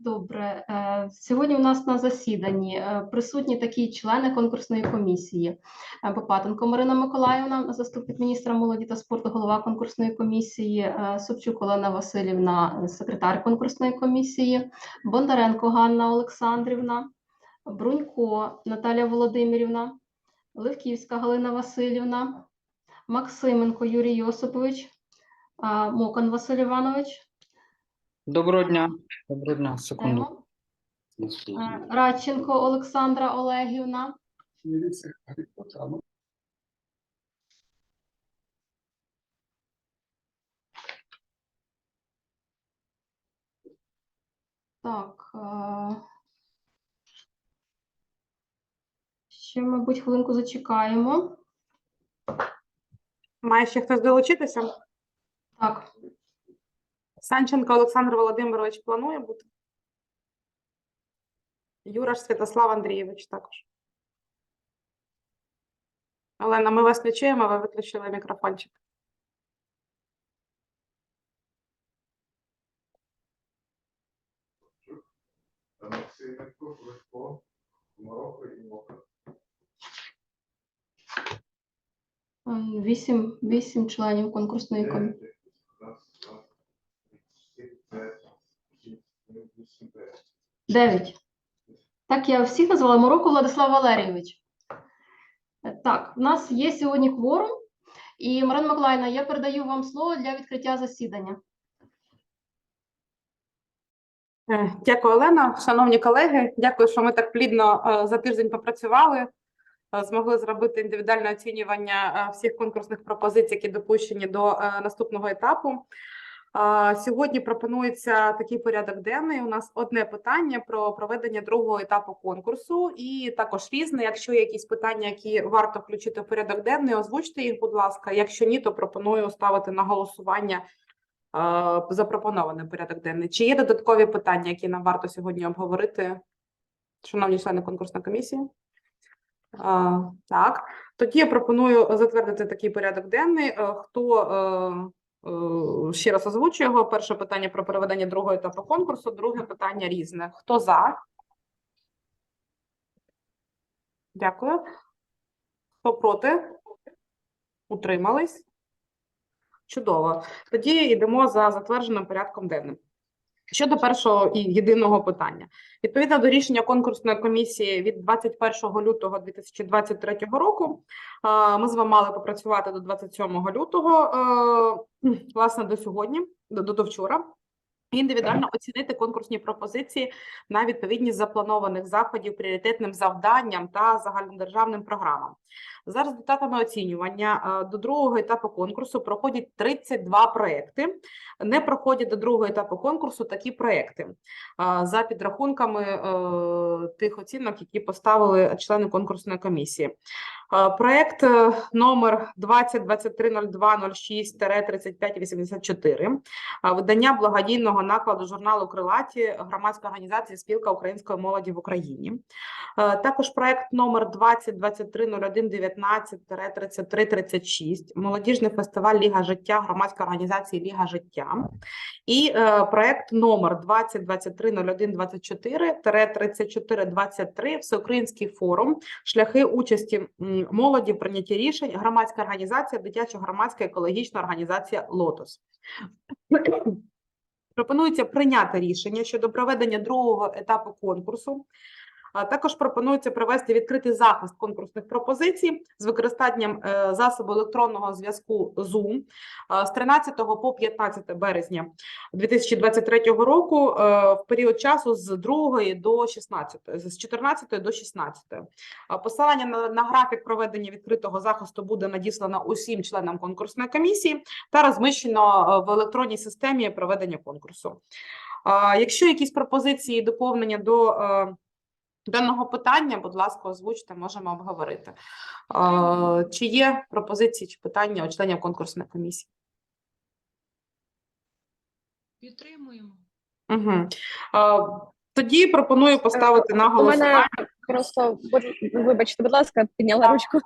Добре. Е, Сьогодні у нас на засіданні е, присутні такі члени конкурсної комісії. Е, Попатенко Марина Миколаївна, заступник міністра молоді та спорту, голова конкурсної комісії, Собчук Олена Васильівна, секретар конкурсної комісії, Бондаренко Ганна Олександрівна, Брунько Наталія Володимирівна, Левківська Галина Васильівна, Максименко Юрій Йосипович, Мокан Василь Іванович, Доброго дня. Доброго дня. Секунду. Радченко Олександра Олегівна, Так. е, Ще, мабуть, хвилинку зачекаємо. Має ще хтось долучитися? Так, Санченко Олександр Володимирович планує бути? Юраш Святослав Андрійович також. Олена, ми вас не чуємо, ви виключили мікрофончик. Максименко, Кружко, Марокко і Мока. м, вісім, вісім членів конкурсної комісії. Дев'ять. Так, я всіх назвала Мороко Владислав Валерійович. Так, в нас є сьогодні кворум. І Марина Миколаївна, я передаю вам слово для відкриття засідання. Е, Дякую, Олена. Шановні колеги, дякую, що ми так плідно е, за тиждень попрацювали. е, Змогли зробити індивідуальне оцінювання всіх конкурсних пропозицій, які допущені до наступного етапу. Сьогодні пропонується такий порядок денний. У нас одне питання про проведення другого етапу конкурсу, і також різне. Якщо є якісь питання, які варто включити в порядок денний, озвучте їх, будь ласка. Якщо ні, то пропоную ставити на голосування запропонований порядок денний. Чи є додаткові питання, які нам варто сьогодні обговорити, шановні члени конкурсної комісії? Так, тоді я пропоную затвердити такий порядок денний. Е, Хто е, ще раз озвучує його? Перше питання про проведення другого етапу конкурсу, друге питання різне. Хто за? Дякую. Хто проти? Утримались? Чудово. Тоді йдемо за затвердженим порядком денним. Щодо першого і єдиного питання, відповідно до рішення конкурсної комісії від 21 лютого 2023 року, ми з вами мали попрацювати до 27 лютого, е, власне, до сьогодні, до, до вчора. Індивідуально оцінити конкурсні пропозиції на відповідність запланованих заходів пріоритетним завданням та загальнодержавним програмам. За результатами оцінювання е, до другого етапу конкурсу проходять 32 проекти. Не проходять до другого етапу конкурсу такі проекти е, за підрахунками е, тих оцінок, які поставили члени конкурсної комісії. Проект е, номер 20230206-3584 е, видання благодійного накладу журналу Крилаті громадської організації Спілка української молоді в Україні. Також проект номер 2023-0119-3336 молодіжний фестиваль Ліга життя громадської організації Ліга життя. І е, проект номер 2023-0124-3423 Всеукраїнський форум шляхи участі молоді в прийнятті рішень громадська організація дитячо громадська екологічна організація Лотос. Пропонується прийняти рішення щодо проведення другого етапу конкурсу. Також пропонується провести відкритий захист конкурсних пропозицій з використанням е, засобу електронного зв'язку Zoom з 13 по 15 березня 2023 року е, в період часу з 2 до 16, з 14 до 16. Посилання на, на графік проведення відкритого захисту буде надіслано усім членам конкурсної комісії та розміщено е, в електронній системі проведення конкурсу. Якщо якісь пропозиції доповнення до даного питання, будь ласка, озвучте, можемо обговорити. Чи є пропозиції чи питання у членів конкурсної комісії? Підтримуємо. Угу. Тоді пропоную поставити на голосування. просто вибачте, будь ласка, підняла ручку.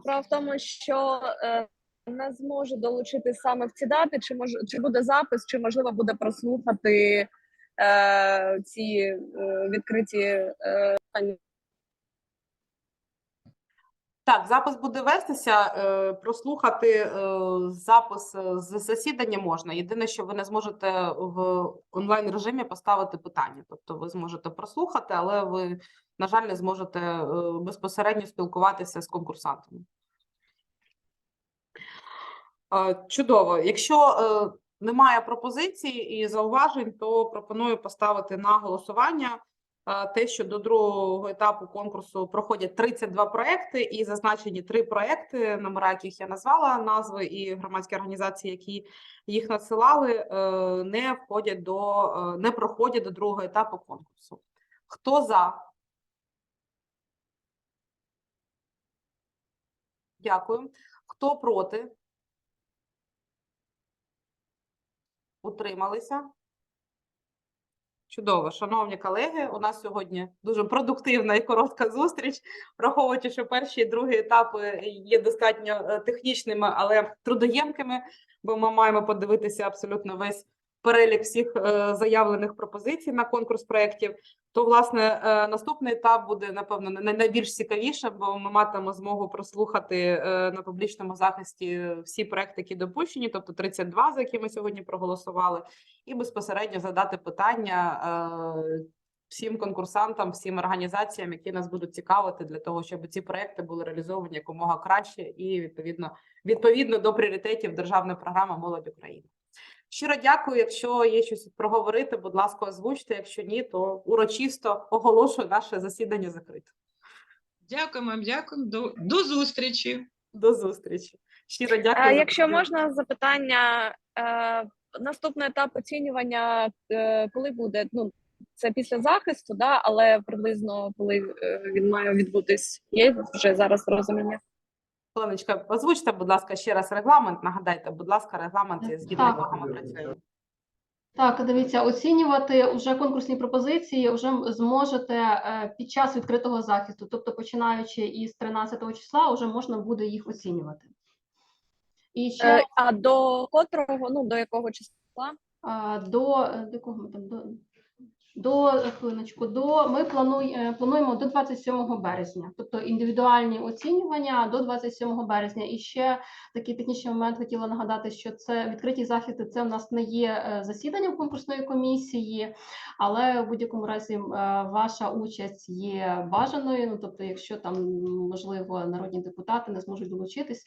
Справа в тому, що е, не зможу долучитись саме в ці дати, чи мож, чи буде запис, чи можливо буде прослухати е, ці е, відкриті е. Так, запис буде вестися. е, Прослухати е, запис з засідання можна. Єдине, що ви не зможете в онлайн режимі поставити питання. Тобто ви зможете прослухати, але ви, на жаль, не зможете безпосередньо спілкуватися з конкурсантами. Чудово. Якщо немає пропозицій і зауважень, то пропоную поставити на голосування те, що до другого етапу конкурсу проходять 32 проекти, і зазначені три проекти, номера яких я назвала назви, і громадські організації, які їх надсилали, е, не входять до е, не проходять до другого етапу конкурсу. Хто за? Дякую. Хто проти? Утрималися? Чудово, шановні колеги, у нас сьогодні дуже продуктивна і коротка зустріч, враховуючи, що перші і другі етапи є достатньо е, технічними, але трудоємкими, бо ми маємо подивитися абсолютно весь перелік всіх е, заявлених пропозицій на конкурс проєктів. То, власне, е, наступний етап буде, напевно, най- найбільш цікавіше, бо ми матимемо змогу прослухати е, на публічному захисті всі проекти, які допущені, тобто 32, за які ми сьогодні проголосували і безпосередньо задати питання всім конкурсантам, всім організаціям, які нас будуть цікавити, для того, щоб ці проекти були реалізовані якомога краще і відповідно відповідно до пріоритетів державної програми Молодь України. Щиро дякую. Якщо є щось проговорити, будь ласка, озвучте. Якщо ні, то урочисто оголошую наше засідання закрите. Дякую вам, дякую. До, до зустрічі. До зустрічі. Щиро дякую. За якщо можна запитання, е, наступний етап оцінювання, е, коли буде? Ну, це після захисту, да, але приблизно коли е, він має відбутись, є вже зараз розуміння. Оленочка, озвучте, будь ласка, ще раз регламент. Нагадайте, будь ласка, регламент, згідно Так. якого ми працюємо. Так, дивіться, оцінювати вже конкурсні пропозиції вже зможете е, під час відкритого захисту, тобто починаючи із 13 числа, вже можна буде їх оцінювати. І ще Е, а до котрого, ну до якого числа? а, до, е, до кого там до, до хвилиночку, до ми плануй, е, плануємо до 27 березня, тобто індивідуальні оцінювання до 27 березня. І ще такий технічний момент хотіла нагадати, що це відкриті захисти. Це в нас не є е, засіданням конкурсної комісії, але в будь-якому разі е, ваша участь є бажаною. Ну тобто, якщо там можливо народні депутати не зможуть долучитись,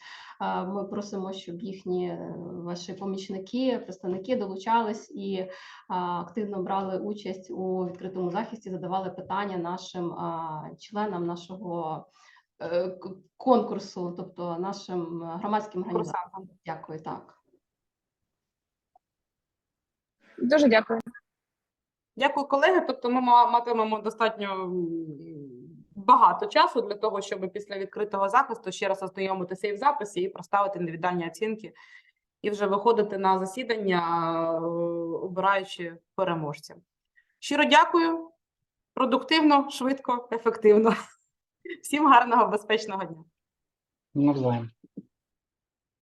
ми просимо, щоб їхні ваші помічники, представники долучались і активно брали участь у відкритому захисті, задавали питання нашим а, членам нашого е, конкурсу, тобто нашим громадським організаціям. Дякую, так. Дуже дякую. Дякую, колеги. Тобто ми матимемо достатньо багато часу для того, щоб після відкритого захисту ще раз ознайомитися і в записі, і проставити індивідуальні оцінки, і вже виходити на засідання, е, обираючи переможця. Щиро дякую. Продуктивно, швидко, ефективно. Всім гарного, безпечного дня. Навзаєм.